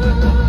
love.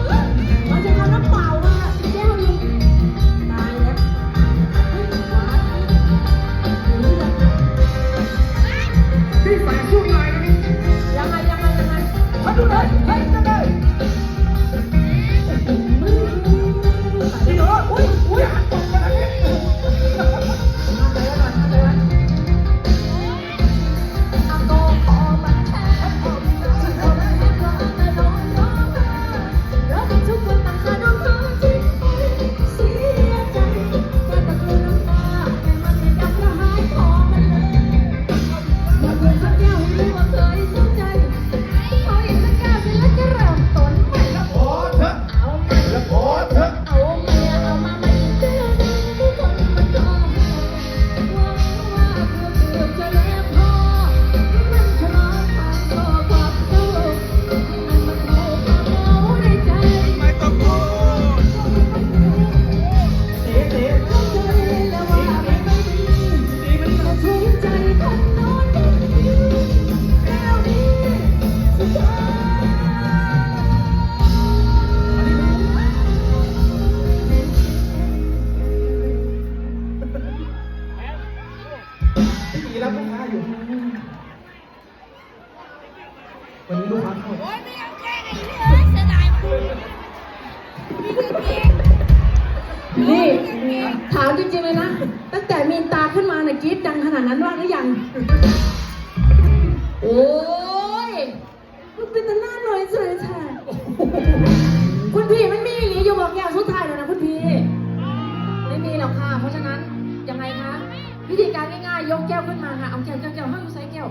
มีรับลูกค้าอยู่ วันนี้ลูกค้าเข้าโอ๊ยไม่เอาแค่นี้เลยเสียดายนี่ถามจริงๆเลยนะ ตั้งแต่มีตาขึ้นมาในกีดดังขนาดนั้นว่าหรือยังายกแก้วขึ้นมาค่ะเอาแก้วแก้วแก้วห้รู้ใส่แก้ว